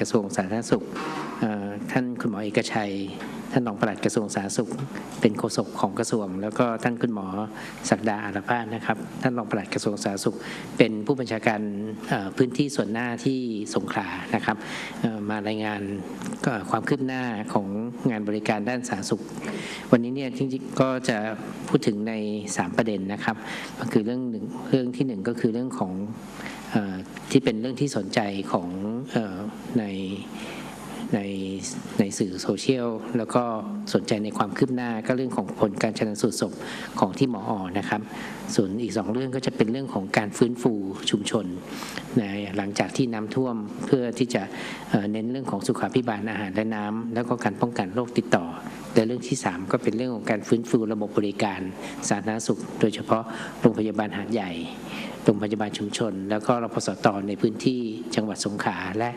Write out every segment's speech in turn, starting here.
กระทรวงสาธารณสุขท่านคุณหมอเอกชัย ท่านรองปลัดกระทรวงสาธารณสุข เป็นโฆษกของกระทรวง แล้วก็ท่านคุณหมอศักดาอารพาสนะครับ ท่านรองปลัดกระทรวงสาธารณสุข เป็นผู้บัญชาการพื้นที่ส่วนหน้าที่สงขลานะครับมารายงานก็ความคืบหน้าของงานบริการด้านสาธารณสุข วันนี้เนี่ยจริงๆก็จะพูดถึงใน 3 ประเด็นนะครับ ก็คือเรื่องหนึ่งเรื่องที่หนึ่งก็คือเรื่องของ ที่เป็นเรื่องที่สนใจของอในในในสื่อโซเชียลแล้วก็สนใจในความคืบหน้าก็เรื่องของผลการชนสูตรศพของที่หมออ,อนะครับ ส่วนอีกสองเรื่องก็จะเป็นเรื่องของการฟื้นฟูชุมชนนะหลังจากที่น้ำท่วมเพื่อที่จะเเน้นเรื่องของสุขาภิบาลอาหารและน้ำแล้วก็การป้องกันโรคติดต่อ และเรื่องที่ 3 ก็เป็นเรื่องของการฟื้นฟูระบบบริการสาธารณสุข โดยเฉพาะโรงพยาบาลหาดใหญ่ โรงพยาบาลชุมชน แล้วก็รพสตในพื้นที่จังหวัดสงขลาและ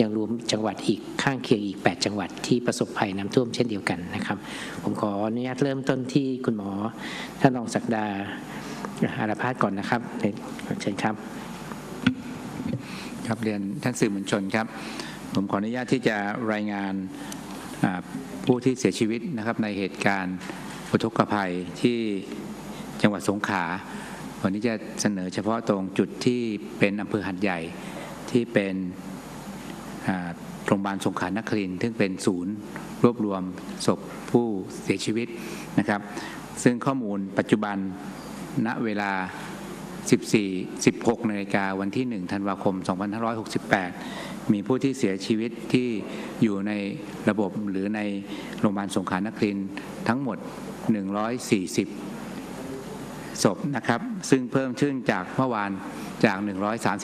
ยังรวมจังหวัดอีกข้างเคียงอีก 8 จังหวัดที่ประสบภัยน้ำท่วมเช่นเดียวกันนะครับ ผมขออนุญาตเริ่มต้นที่คุณหมอท่านรองศักดาอารพาสก่อนนะครับเชิญครับครับเรียนท่านสื่อมวลชนครับ ผมขออนุญาตที่จะรายงานผู้ที่เสียชีวิตนะครับในเหตุการณ์อุทกภัยที่จังหวัดสงขลา วันนี้จะเสนอเฉพาะตรงจุดที่เป็นอำเภอหัดใหญ่ที่เป็นโรงพยาบาลสงขลานครินทร์ซึ่งเป็นศูนย์รวบรวมศพผู้เสียชีวิตนะครับ ซึ่งข้อมูลปัจจุบันณเวลา 14 16นาฬิกาวันที่ 1 ธันวาคม 2568 มีผู้ที่เสียชีวิตที่อยู่ในระบบหรือในโรงพยาบาลสงขลานครินทร์ทั้งหมด 140 ศพนะครับ ซึ่งเพิ่มขึ้นจากเมื่อวานจาก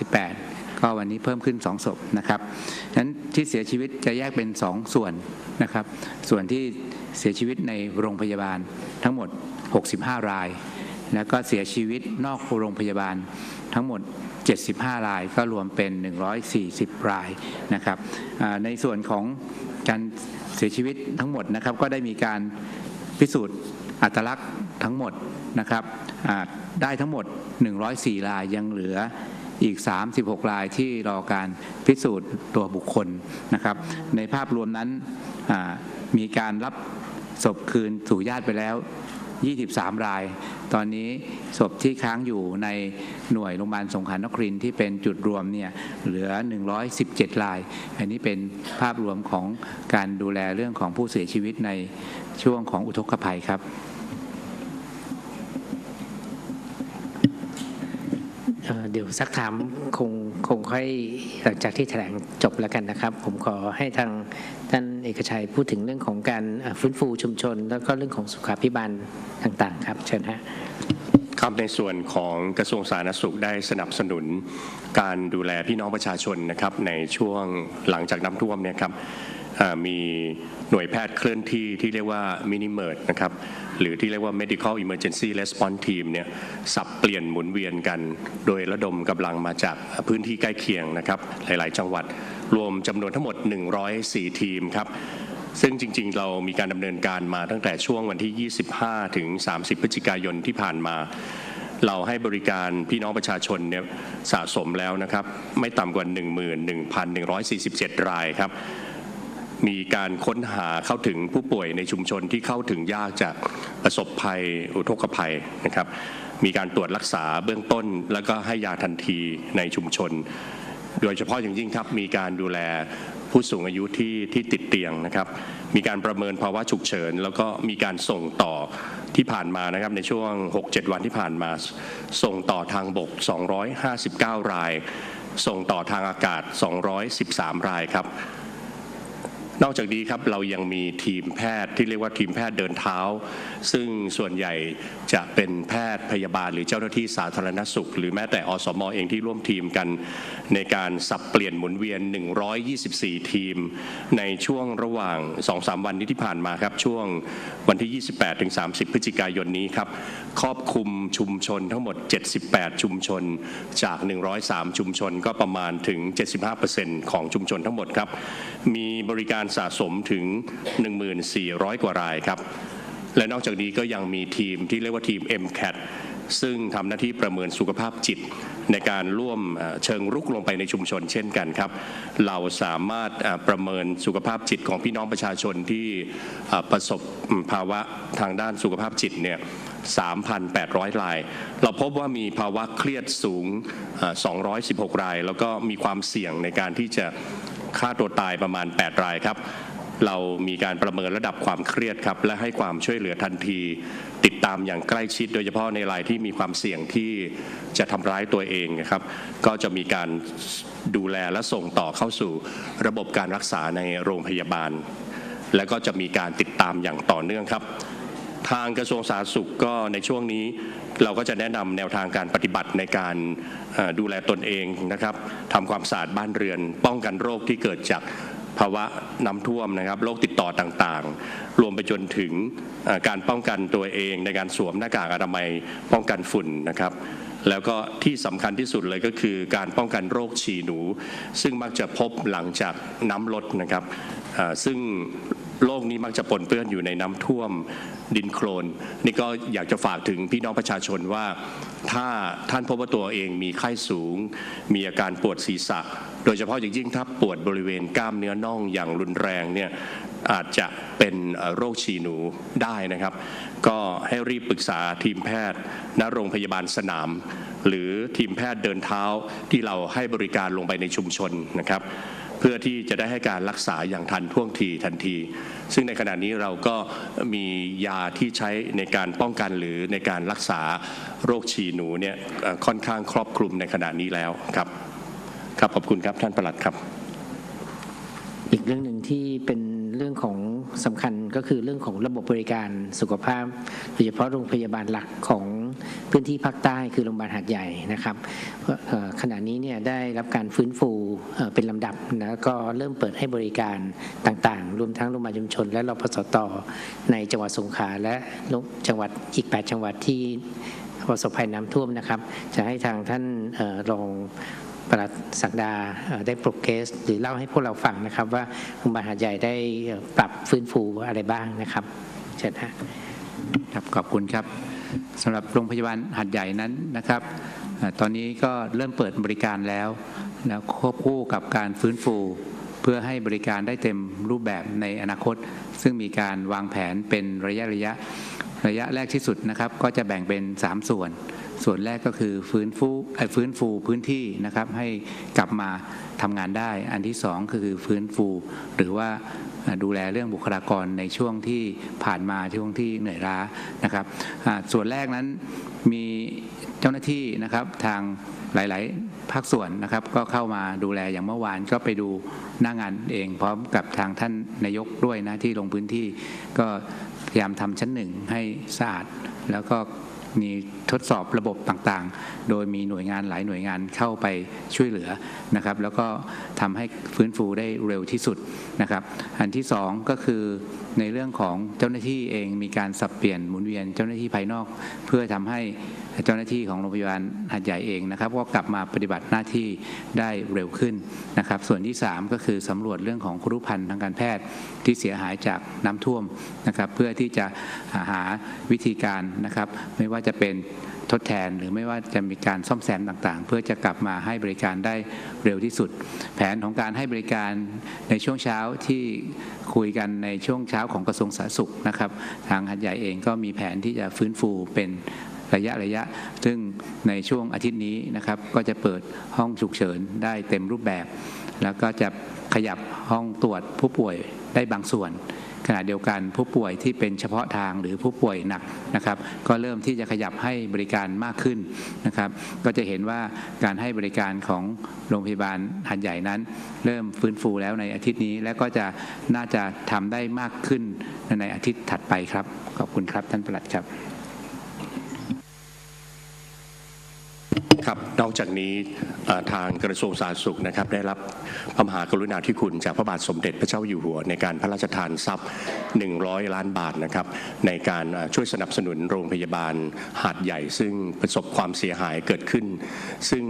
138 ก็วันนี้เพิ่มขึ้น 2 ศพนะครับนั้นที่เสียชีวิตจะแยกเป็น 2 ส่วนนะครับ ส่วนที่เสียชีวิตในโรงพยาบาลทั้งหมด 65 ราย แล้วก็เสียชีวิตนอกโรงพยาบาลทั้งหมด 75 รายก็รวมเป็น 140 รายนะครับในส่วนของการเสียชีวิตทั้งหมดนะครับก็ได้มีการพิสูจน์ อัตลักษณ์ทั้งหมดนะครับได้ทั้งหมด 104 รายยังเหลืออีก 36 รายที่รอการพิสูจน์ตัวบุคคลนะครับ ในภาพรวมนั้นมีการรับศพคืนสู่ญาติไปแล้ว 23 ราย ตอนนี้ศพที่ค้างอยู่ในหน่วยโรงพยาบาลสงขลานครินที่เป็นจุดรวมเนี่ยเหลือ 117 ราย อันนี้เป็นภาพรวมของการดูแลเรื่องของผู้เสียชีวิตในช่วงของอุทกภัยครับ เดี๋ยวสักถามคงคงค่อยหลังจากที่แถลงจบแล้วกันนะครับ ผมขอให้ทางท่านเอกชัยพูดถึงเรื่องของการฟื้นฟูชุมชน แล้วก็เรื่องของสุขาภิบาลต่างๆ ครับ เชิญฮะครับในส่วนของกระทรวงสาธารณสุขได้สนับสนุนการดูแลพี่น้องประชาชนนะครับในช่วงหลังจากน้ำท่วมเนี่ยครับ มีหน่วยแพทย์เคลื่อนที่ที่เรียกว่ามินิเมิร์ดนะครับหรือที่เรียกว่า medical emergency response team เนี่ยสับเปลี่ยนหมุนเวียนกัน โดยระดมกำลังมาจากพื้นที่ใกล้เคียงนะครับหลาย ๆ จังหวัด รวมจำนวนทั้งหมด 104 ทีมครับซึ่งจริง ๆ เรามีการดำเนินการมาตั้งแต่ช่วงวันที่ 25 ถึง 30 พฤศจิกายนที่ผ่านมาเราให้บริการพี่น้องประชาชนเนี่ยสะสมแล้วนะครับ ไม่ต่ำกว่า 11,147 รายครับ มีการค้นหาเข้าถึงผู้ป่วยในชุมชนที่เข้าถึงยากจากประสบภัยอุทกภัยนะครับ มีการตรวจรักษาเบื้องต้น แล้วก็ให้ยาทันทีในชุมชน โดยเฉพาะอย่างยิ่งครับมีการดูแลผู้สูงอายุที่ที่ติดเตียงนะครับ มีการประเมินภาวะฉุกเฉิน แล้วก็มีการส่งต่อที่ผ่านมานะครับในช่วง 6-7 วันที่ผ่านมา ส่งต่อทางบก 259 ราย ส่งต่อทางอากาศ 213 รายครับ นอกจากนี้ครับเรายังมีทีมแพทย์ที่เรียกว่าทีมแพทย์เดินเท้า ซึ่งส่วนใหญ่จะเป็นแพทย์พยาบาล หรือเจ้าหน้าที่สาธารณสุข หรือแม้แต่อสมอเองที่ร่วมทีมกัน ในการสับเปลี่ยนหมุนเวียน 124 ทีม ในช่วงระหว่าง 2-3 วันนี้ที่ผ่านมาครับช่วงวันที่ 28-30 พฤศจิกายนนี้ครับครอบคลุมชุมชนทั้งหมด 78 ชุมชนจาก 103 ชุมชนก็ประมาณถึง 75%ของชุมชนทั้งหมดครับมีบริการสะสมถึง 1,400 กว่ารายครับ และนอกจากนี้ก็ยังมีทีมที่เรียกว่าทีม MCAT ซึ่งทำหน้าที่ประเมินสุขภาพจิต ในการร่วมเชิงรุกลงไปในชุมชนเช่นกันครับ เราสามารถประเมินสุขภาพจิตของพี่น้องประชาชนที่ประสบภาวะทางด้านสุขภาพจิตเนี่ย3,800 ราย เราพบว่ามีภาวะเครียดสูง 216 ราย แล้วก็มีความเสี่ยงในการที่จะ ฆ่าตัวตายประมาณ 8 รายครับ เรามีการประเมินระดับความเครียดครับ และให้ความช่วยเหลือทันที ติดตามอย่างใกล้ชิด โดยเฉพาะในรายที่มีความเสี่ยงที่จะทำร้ายตัวเองนะครับ ก็จะมีการดูแลและส่งต่อเข้าสู่ระบบการรักษาในโรงพยาบาล และก็จะมีการติดตามอย่างต่อเนื่องครับ ทางกระทรวงสาธารณสุขก็ในช่วงนี้เราก็จะแนะนำแนวทางการปฏิบัติในการดูแลตนเองนะครับทำความสะอาดบ้านเรือน ป้องกันโรคที่เกิดจากภาวะน้ำท่วมนะครับโรคติดต่อต่างๆ รวมไปจนถึงการป้องกันตัวเองในการสวมหน้ากากอนามัยป้องกันฝุ่นนะครับแล้วก็ที่สำคัญที่สุดเลยก็คือการป้องกันโรคฉี่หนู ซึ่งมักจะพบหลังจากน้ำลดนะครับซึ่ง โรคนี้มักจะปนเปื้อนอยู่ในน้ำท่วมดินโคลน นี่ก็อยากจะฝากถึงพี่น้องประชาชนว่า ถ้าท่านพบว่าตัวเองมีไข้สูง มีอาการปวดศีรษะ โดยเฉพาะอย่างยิ่งถ้าปวดบริเวณกล้ามเนื้อน่องอย่างรุนแรงเนี่ยอาจจะเป็นโรคฉี่หนูได้นะครับ ก็ให้รีบปรึกษาทีมแพทย์ณโรงพยาบาลสนาม หรือทีมแพทย์เดินเท้าที่เราให้บริการลงไปในชุมชนนะครับ เพื่อที่จะได้ให้การรักษาอย่างทันท่วงทีทันที ซึ่งในขณะนี้เราก็มียาที่ใช้ในการป้องกันหรือในการรักษาโรคฉี่หนูเนี่ยค่อนข้างครอบคลุมในขณะนี้แล้วครับ ครับขอบคุณครับท่านประหลัดครับ อีกเรื่องหนึ่งที่เป็นเรื่องของ สำคัญก็คือเรื่องของระบบบริการสุขภาพ โดยเฉพาะโรงพยาบาลหลักของพื้นที่ภาคใต้คือโรงพยาบาลหาดใหญ่นะครับขณะนี้เนี่ยได้รับการฟื้นฟูเป็นลำดับนะก็เริ่มเปิดให้บริการต่างๆ รวมทั้งโรงพยาบาลชุมชน และรพสตในจังหวัดสงขลาและจังหวัดอีก 8 จังหวัดที่ประสบภัยน้ำท่วมนะครับ จะให้ทางท่านเอ่ อรองปลัดศักดาได้ปรเคส หรือเล่าให้พวกเราฟังนะครับ ว่าโรงพยาบาลหาดใหญ่ได้ปรับฟื้นฟูอะไรบ้างนะครับเชิญฮะครับขอบคุณครับสำหรับโรงพยาบาลหัดใหญ่นั้นนะครับ ตอนนี้ก็เริ่มเปิดบริการแล้วแล้วควบคู่กับการฟื้นฟู เพื่อให้บริการได้เต็มรูปแบบในอนาคต ซึ่งมีการวางแผนเป็นระยะระยะ ระยะแรกที่สุดนะครับ ก็จะแบ่งเป็น 3 ส่วน ส่วนแรกก็คือฟื้นฟูเอ่อฟื้นฟูพื้นที่นะครับให้กลับมาทำงานได้ อันที่สองคือฟื้นฟู หรือว่าดูแลเรื่องบุคลากรในช่วงที่ผ่านมาช่วงที่เหนื่อยล้านะครับส่วนแรกนั้นมีเจ้าหน้าที่นะครับทางหลาย ๆ ภาคส่วนนะครับก็เข้ามาดูแลอย่างเมื่อวานก็ไปดูหน้างานเอง พร้อมกับทางท่านนายกด้วยนะที่ลงพื้นที่ก็พยายามทำชั้นหนึ่งให้สะอาด แล้วก็ มีทดสอบระบบต่างๆ โดยมีหน่วยงานหลายหน่วยงานเข้าไปช่วยเหลือนะครับ แล้วก็ทำให้ฟื้นฟูได้เร็วที่สุดนะครับ อันที่สองก็คือในเรื่องของเจ้าหน้าที่เองมีการสับเปลี่ยนหมุนเวียนเจ้าหน้าที่ภายนอก เพื่อทำให้ เจ้าหน้าที่ของโรงพยาบาลหัดใหญ่เองนะครับก็กลับมาปฏิบัติหน้าที่ได้เร็วขึ้นนะครับ ส่วนที่สามก็คือสำรวจเรื่องของครุพันธ์ทางการแพทย์ที่เสียหายจากน้ำท่วมนะครับ เพื่อที่จะหาวิธีการนะครับ ไม่ว่าจะเป็นทดแทนหรือไม่ว่าจะมีการซ่อมแซมต่างๆ เพื่อจะกลับมาให้บริการได้เร็วที่สุด แผนของการให้บริการในช่วงเช้าที่คุยกันในช่วงเช้าของกระทรวงสาธารณสุขนะครับ ทางหัดใหญ่เองก็มีแผนที่จะฟื้นฟูเป็น ระยะระยะ ซึ่งในช่วงอาทิตย์นี้นะครับก็จะเปิดห้องฉุกเฉินได้เต็มรูปแบบ แล้วก็จะขยับห้องตรวจผู้ป่วยได้บางส่วนขณะเดียวกันผู้ป่วยที่เป็นเฉพาะทางหรือผู้ป่วยหนักนะครับ ก็เริ่มที่จะขยับให้บริการมากขึ้นนะครับ ก็จะเห็นว่าการให้บริการของโรงพยาบาลหัดใหญ่นั้น เริ่มฟื้นฟูแล้วในอาทิตย์นี้ และก็จะน่าจะทำได้มากขึ้นในอาทิตย์ถัดไปครับขอบคุณครับท่านประหลัดครับ ครับนอกจากนี้ทางกระทรวงสาธารณสุขนะครับ ได้รับพระมหากรุณาธิคุณจากพระบาทสมเด็จพระเจ้าอยู่หัว ในการพระราชทานทรัพย์ 100 ล้านบาทนะครับ ในการช่วยสนับสนุนโรงพยาบาลหาดใหญ่ ซึ่งประสบความเสียหายเกิดขึ้น ซึ่ง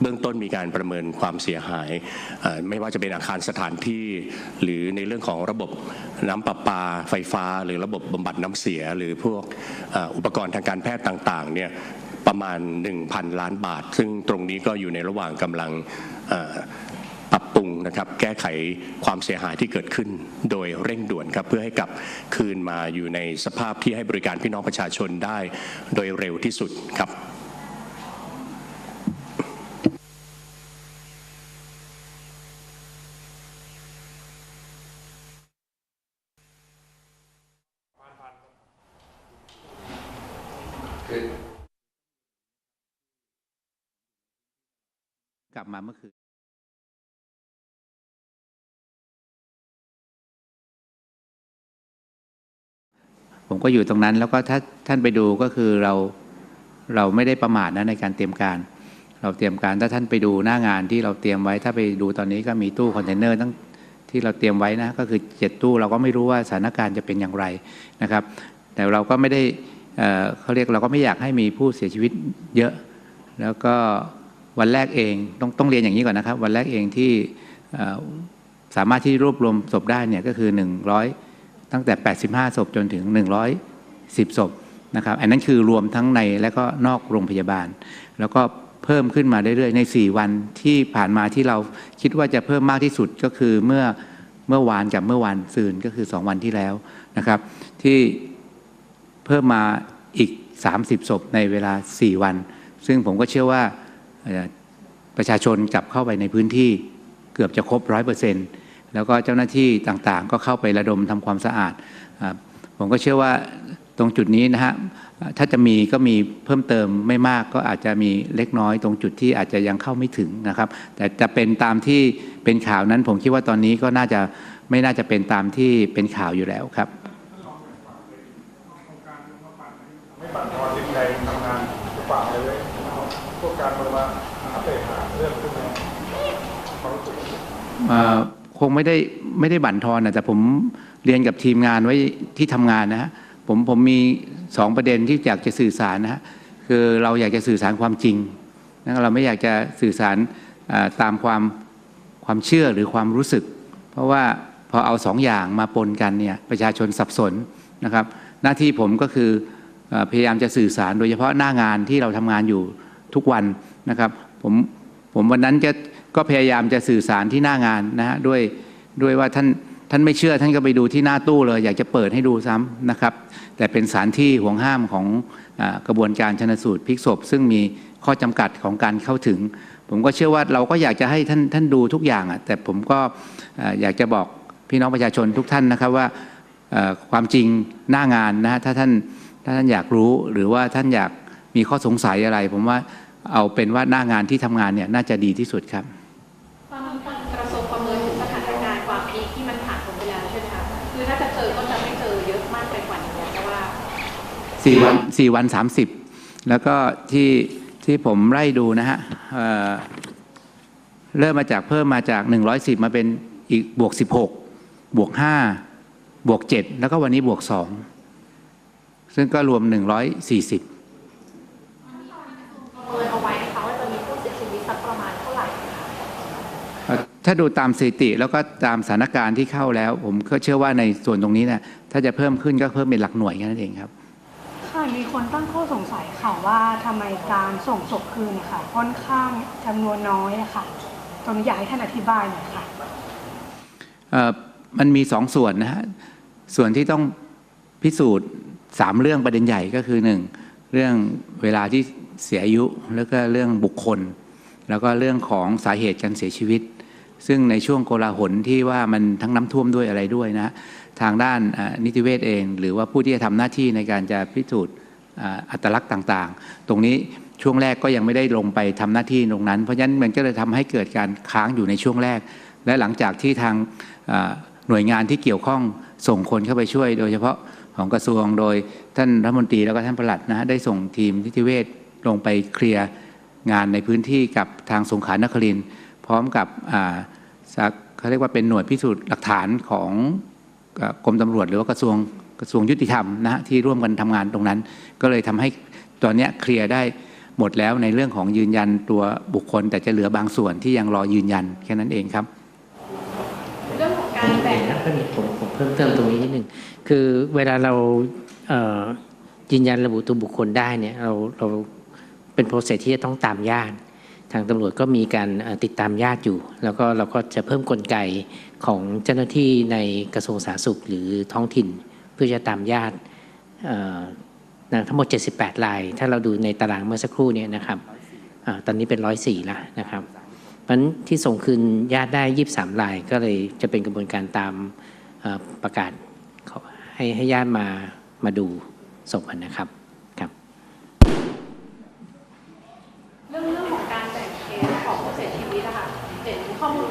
เบื้องต้นมีการประเมินความเสียหาย ไม่ว่าจะเป็นอาคารสถานที่ หรือในเรื่องของระบบน้ำประปาไฟฟ้า หรือระบบบำบัดน้ำเสีย หรือพวกอุปกรณ์ทางการแพทย์ต่างๆเนี่ย ประมาณ 1,000 ล้านบาท ซึ่งตรงนี้ก็อยู่ในระหว่างกำลังปรับปรุงนะครับแก้ไขความเสียหายที่เกิดขึ้นโดยเร่งด่วนครับเพื่อให้กลับคืนมาอยู่ในสภาพที่ให้บริการพี่น้องประชาชนได้โดยเร็วที่สุดครับก ลับมาเมื่อคืนผมก็อยู่ตรงนั้นแล้วก็ถ้าท่านไปดูก็คือเราเราไม่ได้ประมาทนะในการเตรียมการ เราเตรียมการถ้าท่านไปดูหน้างานที่เราเตรียมไว้ ถ้าไปดูตอนนี้ก็มีตู้คอนเทนเนอร์ตั้งที่เราเตรียมไว้นะก็คือเจ็ดตู้เราก็ไม่รู้ว่าสถานการณ์จะเป็นอย่างไรนะครับ แต่เราก็ไม่ได้เเขาเรียกเราก็ไม่อยากให้มีผู้เสียชีวิตเยอะ แล้วก็ วันแรกเองต้องต้องเรียนอย่างนี้ก่อนนะครับ วันแรกเองที่สามารถที่รวบรวมศพได้เนี่ยก็คือ 100 ตั้งแต่ 85 ศพจนถึง 110 ศพนะครับ อันนั้นคือรวมทั้งในและก็นอกโรงพยาบาล แล้วก็เพิ่มขึ้นมาเรื่อยๆใน 4 วันที่ผ่านมาที่เราคิดว่าจะเพิ่มมากที่สุดก็คือเมื่อเมื่อวานกับเมื่อวานซืนก็คือ 2 วันที่แล้วนะครับ ที่เพิ่มมาอีก 30 ศพในเวลา 4 วัน ซึ่งผมก็เชื่อว่า ประชาชนกลับเข้าไปในพื้นที่เกือบจะครบร้อยเปอร์เซ็นต์แล้วก็เจ้าหน้าที่ต่างๆ ก็เข้าไประดมทำความสะอาด ผมก็เชื่อว่าตรงจุดนี้นะฮะถ้าจะมีก็มีเพิ่มเติมไม่มากก็อาจจะมีเล็กน้อย ตรงจุดที่อาจจะยังเข้าไม่ถึงนะครับ แต่จะเป็นตามที่เป็นข่าวนั้นผมคิดว่าตอนนี้ก็น่าจะไม่น่าจะเป็นตามที่เป็นข่าวอยู่แล้วครับไม่บั่นทอนจิตใจทำงานฝากเลยพวกการเมืองมาอัปเดตหาเรื่องขึ้นมาความรู้สึก เอ่อ คงไม่ได้ไม่ได้บั่นทอนนะแต่ผมเรียนกับทีมงานไว้ที่ทำงานนะฮะผมผมมีสองประเด็นที่อยากจะสื่อสารนะฮะคือเราอยากจะสื่อสารความจริงนะเราไม่อยากจะสื่อสารตามความความเชื่อหรือความรู้สึก เพราะว่าพอเอาสองอย่างมาปนกันเนี่ยประชาชนสับสนนะครับ หน้าที่ผมก็คือเอ่อพยายามจะสื่อสารโดยเฉพาะหน้างานที่เราทำงานอยู่ทุกวันนะครับผมผมวันนั้นจะ ก็พยายามจะสื่อสารที่หน้างานนะฮะด้วยด้วยว่าท่านท่านไม่เชื่อท่านก็ไปดูที่หน้าตู้เลย อยากจะเปิดให้ดูซ้ำนะครับ แต่เป็นสานที่ห่วงห้ามของอกระบวนการชนสูตรพลิกศพ ซึ่งมีข้อจำกัดของการเข้าถึง ผมก็เชื่อว่าเราก็อยากจะให้ท่านท่านดูทุกอย่างอะแต่ผมก็เอ่อยากจะบอกพี่น้องประชาชนทุกท่านนะครับว่าความจริงหน้างานนะฮะถ้าท่านถ้าท่านอยากรู้หรือว่าท่านอยากมีข้อสงสัยอะไร ผมว่าเอาเป็นว่าหน้างานที่ทำงานเนี่ยน่าจะดีที่สุดครับ สี่วันสี่วันสามสิบแล้วก็ที่ที่ผมไล่ดูนะฮะเอ่อเริ่มมาจากเพิ่มมาจาก110มาเป็นอีกบวก16บวก5บวก7แล้วก็วันนี้บวก2ซึ่งก็รวม140ประเมินเอาไว้นะคะว่าจะมีผู้เสียชีวิตสักประมาณเท่าไหร่คะเอ่อถ้าดูตามสถิติแล้วก็ตามสถานการณ์ที่เข้าแล้ว ผมก็เชื่อว่าในส่วนตรงนี้เนี่ยถ้าจะเพิ่มขึ้นก็เพิ่มเป็นหลักหน่วยแค่นั้นเองครับ ค่ะมีคนตั้งข้อสงสัยค่ะว่าทำไมการส่งศพคืนนะคะค่อนข้างจำนวนน้อยอะค่ะตรงนี้อยากให้ท่านอธิบายหน่อยค่ะมันมีสองส่วนนะฮะส่วนที่ต้องพิสูจน์สามเรื่องประเด็นใหญ่ก็คือหนึ่งเรื่องเวลาที่เสียอายุแล้วก็เรื่องบุคคล แล้วก็เรื่องของสาเหตุการเสียชีวิต ซึ่งในช่วงโกลาหลที่ว่ามันทั้งน้ำท่วมด้วยอะไรด้วยนะ ทางด้านนิติเวชเอง หรือว่าผู้ที่จะทำหน้าที่ในการจะพิสูจน์อัตลักษณ์ต่างๆ ตรงนี้ช่วงแรกก็ยังไม่ได้ลงไปทำหน้าที่ตรงนั้น เพราะฉะนั้นมันก็เลยทำให้เกิดการค้างอยู่ในช่วงแรก และหลังจากที่ทางหน่วยงานที่เกี่ยวข้องส่งคนเข้าไปช่วย โดยเฉพาะของกระทรวงโดยท่านรัฐมนตรีแล้วก็ท่านประหลัดนะฮะได้ส่งทีมนิติเวชลงไปเคลียร์งานในพื้นที่กับทางสงขลานครินพร้อมกับเขาเรียกว่าเป็นหน่วยพิสูจน์หลักฐานของ กรมตำรวจ หรือว่ากระทรวงกระทรวงยุติธรรมนะฮะที่ร่วมกันทำงานตรงนั้น ก็เลยทำให้ตอนเนี้ยเคลียร์ได้หมดแล้วในเรื่องของยืนยันตัวบุคคล แต่จะเหลือบางส่วนที่ยังรอยืนยันแค่นั้นเองครับเรื่องของการแบ่งนะก็มีผมผมเพิ่มเติมตรงนี้นิดหนึ่งคือเวลาเราเอ่อยืนยันระบุตัวบุคคลได้เนี่ยเราเราเป็นโปรเซสที่จะต้องตามญาติทางตำรวจก็มีการเอ่อติดตามญาติอยู่ แล้วก็เราก็จะเพิ่มกลไก ของเจ้าหน้าที่ในกระทรวงสาธารณสุขหรือท้องถิ่น เพื่อจะตามญาติทั้งหมด 78ราย ถ้าเราดูในตารางเมื่อสักครู่เนี่ยนะครับอตอนนี้เป็น 104ละนะครับเพราะที่ส่งคืนญาติได้ 23รายก็เลยจะเป็นกระบวนการตามประกาศให้ให้ญาติมามาดูศพนะครับครับ เรื่องเรื่องของการแบ่งเคสของผู้เสียชีวิตนะคะเห็นข้อมูล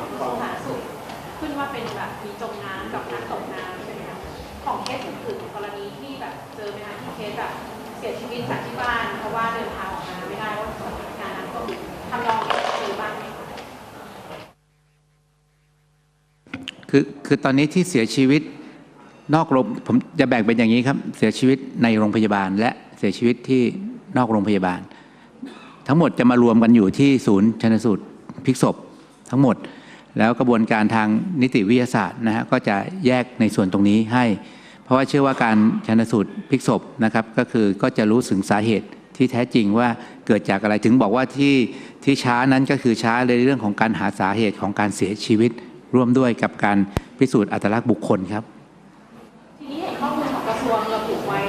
เป็นแบบมีจมน้ำกับการตกน้ำใช่ไหมคะของเคสอื่นๆกรณีที่แบบเจอไหมคะที่เคสแบบเสียชีวิตจากที่บ้านเพราะว่าเดินทางออกมาไม่ได้ว่าสถานการณ์นั้นก็มีทำลองเจอบ้างไหมคะคือคือตอนนี้ที่เสียชีวิตนอกโรงผมจะแบ่งเป็นอย่างนี้ครับ เสียชีวิตในโรงพยาบาล และเสียชีวิตที่นอกโรงพยาบาล ทั้งหมดจะมารวมกันอยู่ที่ศูนย์ชนสูตรพลิกศพทั้งหมด แล้วกระบวนการทางนิติวิทยาศาสตร์นะฮะก็จะแยกในส่วนตรงนี้ให้ เพราะว่าเชื่อว่าการชนสูตรพลิกศพนะครับก็คือก็จะรู้ถึงสาเหตุที่แท้จริงว่าเกิดจากอะไรถึงบอกว่าที่ที่ช้านั้นก็คือช้าในเรื่องของการหาสาเหตุของการเสียชีวิต ร่วมด้วยกับการพิสูจน์อัตลักษณ์บุคคลครับทีนี้เห็นข้อมูลของกระทรวงระบุไว้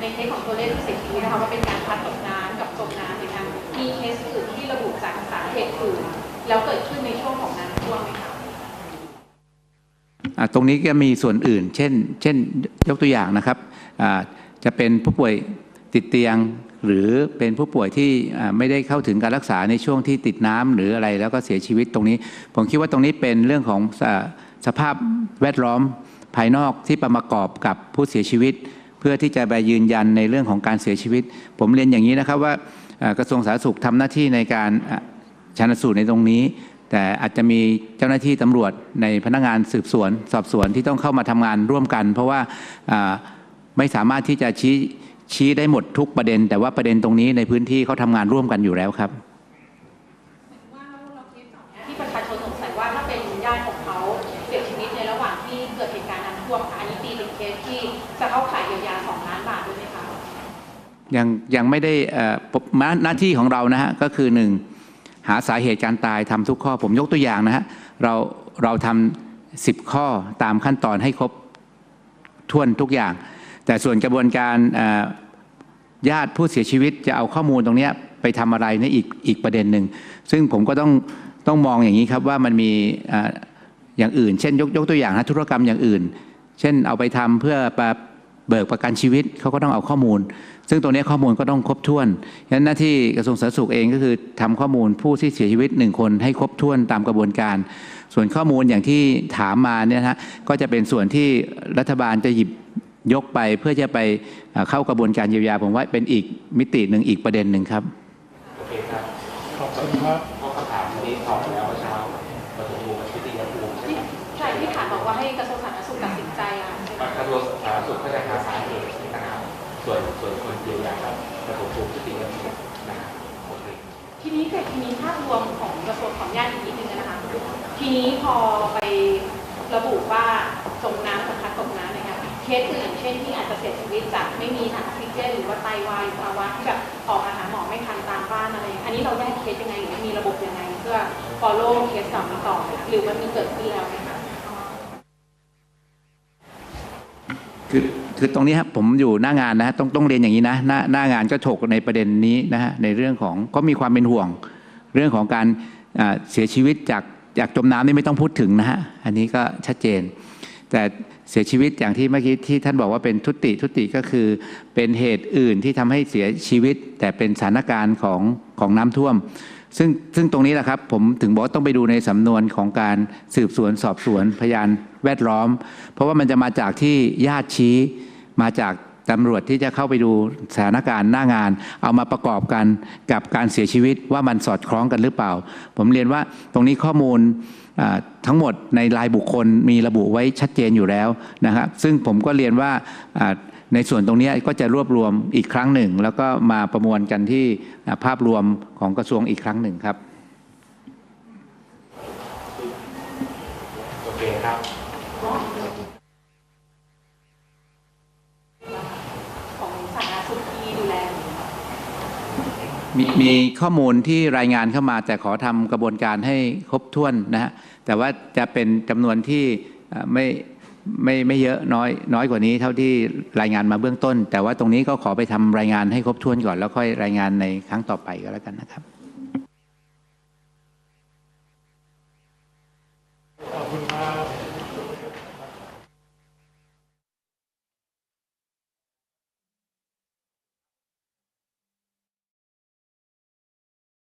ในเคสของตัวเลขสียชีวินะคะว่าเป็นการพัดตกน้ำกับจมน้ำนะคะมีเคสอื่นที่ระบุจากสาเหตุอื่นแล้วเกิดขึ้นำท่วมไหมคะ อ่า ตรงนี้ก็มีส่วนอื่น เช่น เช่นยกตัวอย่างนะครับจะเป็นผู้ป่วยติดเตียงหรือเป็นผู้ป่วยที่ไม่ได้เข้าถึงการรักษาในช่วงที่ติดน้ำหรืออะไรแล้วก็เสียชีวิตตรงนี้ ผมคิดว่าตรงนี้เป็นเรื่องของสภาพแวดล้อมภายนอกที่ประกอบกับผู้เสียชีวิต เพื่อที่จะไปยืนยันในเรื่องของการเสียชีวิต ผมเรียนอย่างนี้นะครับว่ากระทรวงสาธารณสุขทำหน้าที่ในการชันสูตรในตรงนี้ แต่อาจจะมีเจ้าหน้าที่ตำรวจในพนักงานสืบสวน สอบสวนที่ต้องเข้ามาทำงานร่วมกัน เพราะว่าอ่าไม่สามารถที่จะชี้ชี้ได้หมดทุกประเด็น แต่ว่าประเด็นตรงนี้ในพื้นที่เขาทำงานร่วมกันอยู่แล้วครับว่าเราเคสที่ประชาชนสงสัยว่าถ้าเป็นญาติของเขาเสียชีวิตในระหว่างที่เกิดเหตุการณ์น้ำท่วมค่ะอันนี้ตีเป็นเคสที่จะเข้าข่ายเยียวยา2ล้านบาทด้วยไหมคะยังยังไม่ได้เอ่อผมหน้าหน้าที่ของเรานะฮะก็คือหนึ่ง หาสาเหตุการตายทำทุกข้อผมยกตัวอย่างนะฮะเราเราทำสิบข้อตามขั้นตอนให้ครบถ้วนทุกอย่าง แต่ส่วนกระบวนการญาติผู้เสียชีวิตจะเอาข้อมูลตรงนี้ไปทำอะไรในอีกอีกประเด็นหนึ่งซึ่งผมก็ต้องต้องมองอย่างนี้ครับว่ามันมีออย่างอื่น เช่น ยกยกตัวอย่างนะธุรกรรมอย่างอื่น เช่นเอาไปทำเพื่อเบิกประกันชีวิตเขาก็ต้องเอาข้อมูล ซึ่งตัวนี้ข้อมูลก็ต้องครบถ้วนฉะนั้นหน้าที่กระทรวงสาธารณสุขเองก็คือทำข้อมูลผู้ที่เสียชีวิตหนึ่งคนให้ครบถ้วนตามกระบวนการ ส่วนข้อมูลอย่างที่ถามมาเนี่ยนะก็จะเป็นส่วนที่รัฐบาลจะหยิบยกไปเพื่อจะไปเข้ากระบวนการเยียวยาผมว่าเป็นอีกมิติหนึ่งอีกประเด็นหนึ่งครับโอเคครับขอบคุณครับ นี้เกิดทีนี้ภาพรวมของกระทรวงของญาติอีกนิดนึงนะคะ ทีนี้พอไประบุว่าจมน้ำกับพัดตกน้ำนะคะเคสอื่นเช่นที่อาจจะเสียชีวิตจากไม่มีถังออกซิเจนหรือว่าไตวายภาวะที่แบบออกมาหารหมอไม่ทันตามบ้านอะไร อันนี้เราแยกเคสยังไงหรือมีระบบยังไง เพื่อ follow เคสต่อมาต่อ หรือมันมีเกิดขึ้นแล้วไหมคะคือ คือตรงนี้ครับผมอยู่หน้างานนะต้องต้องเรียนอย่างนี้นะหน้าหน้างานก็ถกในประเด็นนี้นะฮะในเรื่องของก็มีความเป็นห่วง เรื่องของการเสียชีวิตจากจากจมน้ำนี่ไม่ต้องพูดถึงนะฮะอันนี้ก็ชัดเจน แต่เสียชีวิตอย่างที่เมื่อกี้ที่ท่านบอกว่าเป็นทุติทุติก็คือเป็นเหตุอื่นที่ทำให้เสียชีวิต แต่เป็นสถานการณ์ของของน้ำท่วม ซึ่งซึ่งตรงนี้แหละครับผมถึงบอกต้องไปดูในสำนวนของการสืบสวนสอบสวนพยาน แวดล้อม เพราะว่ามันจะมาจากที่ญาติชี้มาจากตำรวจที่จะเข้าไปดูสถานการณ์หน้างาน เอามาประกอบกันกับการเสียชีวิตว่ามันสอดคล้องกันหรือเปล่า ผมเรียนว่าตรงนี้ข้อมูลทั้งหมดในรายบุคคลมีระบุไว้ชัดเจนอยู่แล้วนะครับซึ่งผมก็เรียนว่าในส่วนตรงนี้ก็จะรวบรวมอีกครั้งหนึ่ง แล้วก็มาประมวลกันที่ภาพรวมของกระทรวงอีกครั้งหนึ่งครับ ข้อมูลที่รายงานเข้ามา แต่ขอทำกระบวนการให้ครบถ้วนนะฮะแต่ว่าจะเป็นจำนวนที่ไม่ไม่ไม่เยอะน้อยน้อยกว่านี้เท่าที่รายงานมาเบื้องต้น แต่ว่าตรงนี้ก็ขอไปทำรายงานให้ครบถ้วนก่อน แล้วค่อยรายงานในครั้งต่อไปก็แล้วกันนะครับ